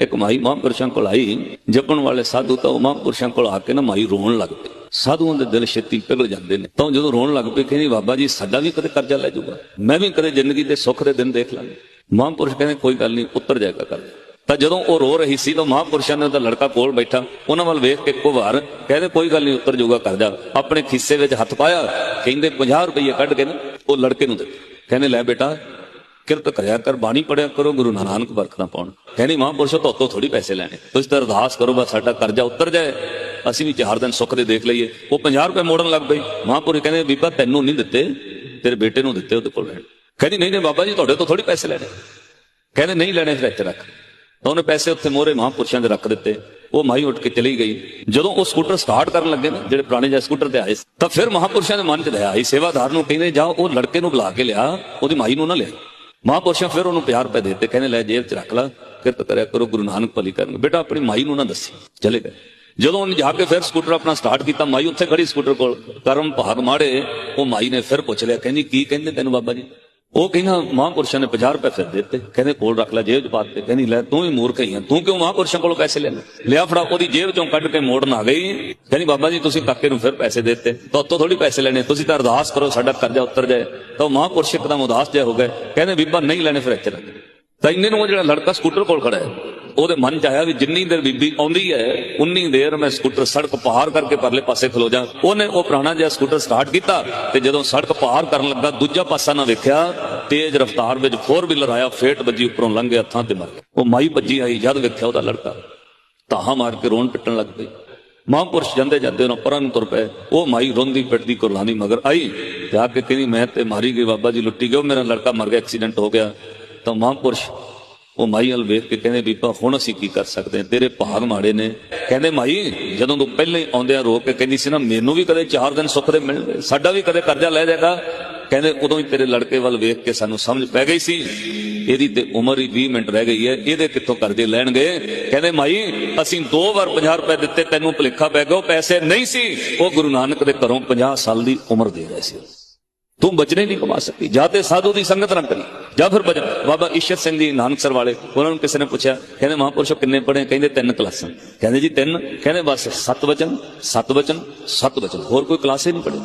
ਇੱਕ ਮਾਈ ਮਹਾਂਪੁਰਸ਼ਾਂ ਕੋਲ ਆਈ, ਜਪਣ ਵਾਲੇ ਸਾਧੂ ਤਾਂ ਉਹ ਮਹਾਂਪੁਰਸ਼ਾਂ ਕੋਲ ਆ ਕੇ ਨਾ ਮਾਈ ਰੋਣ ਲੱਗ ਪਈ ਸਾਧੂਆਂ ਦੇ ਦਿਲ ਛੇਤੀ ਪਿਘਲ ਜਾਂਦੇ ਨੇ। ਤਾਂ ਜਦੋਂ ਰੋਣ ਲੱਗ ਪਏ, ਕਹਿੰਦੀ ਬਾਬਾ ਜੀ, ਸਾਡਾ ਵੀ ਕਦੇ ਕਰਜ਼ਾ ਲੈ ਜਾਊਗਾ। ਮੈਂ ਵੀ ਕਦੇ ਜ਼ਿੰਦਗੀ ਦੇ ਸੁੱਖ ਦੇ ਦਿਨ ਦੇਖ ਲਾਂਗਾ। ਮਹਾਂਪੁਰਸ਼ ਕਹਿੰਦੇ, ਕੋਈ ਗੱਲ ਨਹੀਂ, ਉੱਤਰ ਜਾਏਗਾ ਕਰਜ਼ਾ। ਤਾਂ ਜਦੋਂ ਉਹ ਰੋ ਰਹੀ ਸੀ, ਤਾਂ ਮਹਾਂਪੁਰਸ਼ਾਂ ਨੇ ਉਹਦਾ ਲੜਕਾ ਕੋਲ ਬੈਠਾ। ਉਹਨਾਂ ਵੱਲ ਵੇਖ ਕੇ ਇੱਕੋ ਵਾਰ ਕਹਿੰਦੇ, ਕੋਈ ਗੱਲ ਨਹੀਂ, ਉੱਤਰ ਜਾਊਗਾ ਕਰਜ਼ਾ। ਆਪਣੇ ਖਿੱਸੇ ਵਿੱਚ ਹੱਥ ਪਾਇਆ, ਕਹਿੰਦੇ 50 ਰੁਪਏ ਕੱਢ ਕੇ ਨਾ ਉਹ ਲੜਕੇ ਨੂੰ ਦਿੱਤੇ। ਕਹਿੰਦੇ, ਲੈ ਬੇਟਾ ਕਿਰਤ ਕਰਿਆ ਕਰ, ਬਾਣੀ ਪੜਿਆ ਕਰੋ, ਗੁਰੂ ਨਾਨਕ ਬਰਕਤਾਂ ਪਾਉਣ। ਕਹਿੰਦੀ, ਮਹਾਂਪੁਰਸ਼ੋ, ਤੋਂ ਥੋੜੀ ਪੈਸੇ ਲੈਣੇ। ਤੁਸੀਂ ਤਾਂ ਅਰਦਾਸ ਕਰੋ, ਬਸ ਸਾਡਾ ਕਰਜ਼ਾ ਉਤਰ ਜਾਏ। ਅਸੀਂ ਵੀ ਚਾਰ ਦਿਨ ਸੁੱਖ ਦੇ ਦੇਖ ਲਈਏ। ਉਹ 50 ਰੁਪਏ ਮੋੜਨ ਲੱਗ ਪਈ। ਮਹਾਂਪੁਰ ਕਹਿੰਦੇ, ਬੀਬਾ ਤੈਨੂੰ ਨਹੀਂ ਦਿੱਤੇ, ਤੇਰੇ ਬੇਟੇ ਨੂੰ ਦਿੱਤੇ ਉਹਦੇ ਕੋਲ ਰਹਿਣ। ਕਹਿੰਦੀ, ਨਹੀਂ ਨਹੀਂ ਬਾਬਾ ਜੀ, ਤੁਹਾਡੇ ਤੋਂ ਥੋੜੀ ਪੈਸੇ ਲੈਣੇ। ਕਹਿੰਦੇ, ਨਹੀਂ ਲੈਣੇ, ਫਿਰ ਇੱਥੇ ਰੱਖ। ਤਾਂ ਉਹਨੇ ਪੈਸੇ ਉੱਥੇ ਮੋਹਰੇ ਮਹਾਂਪੁਰਸ਼ਾਂ ਦੇ ਰੱਖ ਦਿੱਤੇ। ਉਹ ਮਾਈ ਉੱਠ ਕੇ ਚਲੀ ਗਈ। ਜਦੋਂ ਉਹ ਸਕੂਟਰ ਸਟਾਰਟ ਕਰਨ ਲੱਗੇ ਨਾ, ਜਿਹੜੇ ਪੁਰਾਣੇ ਜਿਹੇ ਸਕੂਟਰ ਤੇ ਆਏ ਤਾਂ ਫਿਰ ਮਹਾਂਪੁਰਸ਼ਾਂ ਦੇ ਮਨ 'ਚ ਦਇਆ ਆਈ। ਸੇਵਾਦਾਰ ਨੂੰ ਕਹਿੰਦੇ, ਜਾ ਉਹ ਲੜਕੇ ਨੂੰ ਬੁਲਾ ਕੇ ਲਿਆ, ਉਹਦੀ ਮਾਈ ਨੂੰ ਨਾ ਲਿਆ। ਮਹਾਂਪੁਰਸ਼ਾਂ ਫਿਰ ਉਹਨੂੰ 50 ਰੁਪਏ ਦੇ ਦਿੱਤੇ, ਕਹਿੰਦੇ, ਲੈ ਜੇਬ 'ਚ ਰੱਖ ਲੈ, ਕਿਰਤ ਕਰਿਆ ਕਰੋ, ਗੁਰੂ ਨਾਨਕ ਭਲੀ ਕਰਨਗੇ ਬੇਟਾ, ਆਪਣੀ ਮਾਈ ਨੂੰ ਨਾ ਦੱਸੀ, ਚਲੇ ਗਏ। ਜਦੋਂ ਉਹਨੇ ਜਾ ਕੇ ਫਿਰ ਸਕੂਟਰ ਆਪਣਾ ਸਟਾਰਟ ਕੀਤਾ, ਮਾਈ ਉੱਥੇ ਖੜੀ ਸਕੂਟਰ ਕੋਲ, ਕਰਮ ਭਾਗ ਮਾੜੇ ਉਹ ਮਾਈ ਨੇ ਫਿਰ ਪੁੱਛ ਲਿਆ, ਕਹਿੰਦੀ, ਕੀ ਕਹਿੰਦੇ ਤੈਨੂੰ ਬਾਬਾ ਜੀ? ਉਹ ਕਹਿੰਦਾ, ਮਹਾਂਪੁਰਸ਼ਾਂ ਨੇ 50 ਰੁਪਏ ਫਿਰ ਦਿੱਤੇ। ਕਹਿੰਦੇ, ਕੋਲ ਰੱਖ ਲੈ, ਜੇਬ 'ਚ ਪਾ ਦਿੱਤੇ। ਕਹਿੰਦੀ, ਲੈ, ਤੂੰ ਵੀ ਮੂਰਖ ਹੀ ਆ। ਤੂੰ ਕਿਉਂ ਮਹਾਂਪੁਰਸ਼ਾਂ ਕੋਲੋਂ ਪੈਸੇ ਲੈ ਲੈ ਲਿਆ ਫੜਾ, ਉਹਦੀ ਜੇਬ 'ਚੋਂ ਕੱਢ ਕੇ ਮੋੜਨ ਆ ਗਈ। ਕਹਿੰਦੀ, ਬਾਬਾ ਜੀ, ਤੁਸੀਂ ਕਾਕੇ ਨੂੰ ਫਿਰ ਪੈਸੇ ਦੇ ਦਿੱਤੇ। ਤਾਂ ਉੱਤੋਂ ਥੋੜੀ ਪੈਸੇ ਲੈਣੇ। ਤੁਸੀਂ ਤਾਂ ਅਰਦਾਸ ਕਰੋ, ਸਾਡਾ ਕਰਜ਼ਾ ਉਤਰ ਜਾਏ। ਤਾਂ ਉਹ ਮਹਾਂਪੁਰਸ਼ ਇੱਕਦਮ ਉਦਾਸ ਜਿਹਾ ਹੋ ਗਏ। ਕਹਿੰਦੇ, ਬੀਬਾ, ਨਹੀਂ ਲੈਣੇ ਫਿਰ ਇੱਥੇ ਰੱਖ। ਤਾਂ ਇੰਨੇ ਨੂੰ ਉਹ ਜਿਹੜਾ ਲੜਕਾ ਸਕੂਟਰ ਕੋਲ ਖੜਾ ਹੈ। ਉਹਦੇ ਮਨ ਚ ਆਇਆ ਵੀ ਜਿੰਨੀ ਦੇਰ ਬੀਬੀ ਆਉਂਦੀ ਹੈ, ਉਨੀ ਦੇਰ ਮੈਂ ਸਕੂਟਰ ਸੜਕ ਪਾਰ ਕਰਕੇ ਪਰਲੇ ਪਾਸੇ ਖਲੋ ਜਾ। ਉਹਨੇ ਉਹ ਪੁਰਾਣਾ ਜਿਹਾ ਸਕੂਟਰ ਸਟਾਰਟ ਕੀਤਾ ਤੇ ਜਦੋਂ ਸੜਕ ਪਾਰ ਕਰਨ ਲੱਗਾ, ਦੂਜਾ ਪਾਸਾ ਨਾ ਵੇਖਿਆ, ਤੇਜ਼ ਰਫ਼ਤਾਰ ਵਿੱਚ ਫੋਰ ਵੀਲਰ ਆਇਆ, ਫੇਟ ਵੱਜੀ, ਉੱਪਰੋਂ ਲੰਘ ਗਿਆ, ਥਾਂ ਤੇ ਮਰ ਗਿਆ। ਉਹ ਮਾਈ ਭੱਜੀ ਆਈ, ਜਦ ਵੇਖਿਆ ਉਹਦਾ ਲੜਕਾ। ਤਾਹਾ ਮਾਰ ਕੇ ਰੋਣ ਪਿੱਟਣ ਲੱਗ ਪਈ। ਮਹਾਂਪੁਰਸ਼ ਜਾਂਦੇ ਜਾਂਦੇ ਉਹਨਾਂ ਪਰਾਂ ਨੂੰ ਤੁਰ ਪਏ। ਉਹ ਮਾਈ ਰੋਂਦੀ ਪਿੱਟਦੀ ਕੁਰਲਾਨੀ ਮਗਰ, ਆਈ! ਤੇ ਆ ਕੇ ਕਹਿੰਦੀ, ਮੈਂ ਤੇ ਮਾਰੀ ਗਈ, ਬਾਬਾ ਜੀ ਲੁੱਟੀ ਗਏ ਮੇਰਾ ਲੜਕਾ ਮਰ ਗਿਆ ਐਕਸੀਡੈਂਟ ਹੋ ਗਿਆ। ਤਾਂ ਮਹਾਂਪੁਰਸ਼ ਉਹ ਮਾਈ ਵੱਲ ਵੇਖ ਕੇ ਕਹਿੰਦੇ ਬੀਬਾ ਹੁਣ ਅਸੀਂ ਕੀ ਕਰ ਸਕਦੇ ਹਾਂ? ਤੇਰੇ ਭਾਗ ਮਾੜੇ ਨੇ। ਕਹਿੰਦੇ, ਮਾਈ, ਜਦੋਂ ਤੂੰ ਪਹਿਲਾਂ ਹੀ ਆਉਂਦਿਆਂ ਰੋ ਕੇ ਕਹਿੰਦੀ ਸੀ ਨਾ, ਮੈਨੂੰ ਵੀ ਕਦੇ ਚਾਰ ਦਿਨ ਸੁੱਖ ਦੇ ਮਿਲਣਗੇ ਸਾਡਾ ਵੀ ਕਦੇ ਕਰਜ਼ਾ ਲੈ ਜਾਏਗਾ। ਕਹਿੰਦੇ, ਉਦੋਂ ਹੀ ਤੇਰੇ ਲੜਕੇ ਵੱਲ ਵੇਖ ਕੇ ਸਾਨੂੰ ਸਮਝ ਪੈ ਗਈ ਸੀ। ਇਹਦੀ ਤੇ ਉਮਰ ਹੀ 20 ਮਿੰਟ ਰਹਿ ਗਈ ਹੈ। ਇਹਦੇ ਕਿੱਥੋਂ ਕਰਜ਼ੇ ਲੈਣਗੇ? ਕਹਿੰਦੇ, ਮਾਈ, ਅਸੀਂ ਦੋ ਵਾਰ 50 ਰੁਪਏ ਦਿੱਤੇ, ਤੈਨੂੰ ਭੁਲੇਖਾ ਪੈ ਗਿਆ, ਉਹ ਪੈਸੇ ਨਹੀਂ ਸੀ। ਉਹ ਗੁਰੂ ਨਾਨਕ ਦੇ ਘਰੋਂ 50 ਸਾਲ ਦੀ ਉਮਰ ਦੇ ਰਹੇ ਸੀ। ਤੂੰ ਬਚਨੇ ਨਹੀਂ ਕਮਾ ਸਕਦੀ। ਜਾਂ ਤੇ ਸਾਧੂ ਦੀ ਸੰਗਤ ਨਾ ਕਰੀ। ਜਾਂ ਫਿਰ ਬਚਨ। ਬਾਬਾ ਈਸ਼ਰ ਸਿੰਘ ਜੀ ਨਾਨਕਸਰ ਵਾਲੇ ਉਹਨਾਂ ਨੂੰ ਕਿਸੇ ਨੇ ਪੁੱਛਿਆ, ਕਹਿੰਦੇ ਮਹਾਂਪੁਰਸ਼ੋ ਕਿੰਨੇ ਪੜ੍ਹੇ ਕਹਿੰਦੇ ਤਿੰਨ ਕਲਾਸਾਂ। ਕਹਿੰਦੇ ਜੀ ਤਿੰਨ, ਕਹਿੰਦੇ ਬਸ ਸੱਤ ਵਚਨ ਸੱਤ ਵਚਨ ਸੱਤ ਵਚਨ ਹੋਰ ਕੋਈ ਕਲਾਸੇ ਨਹੀਂ ਪੜ੍ਹੇ।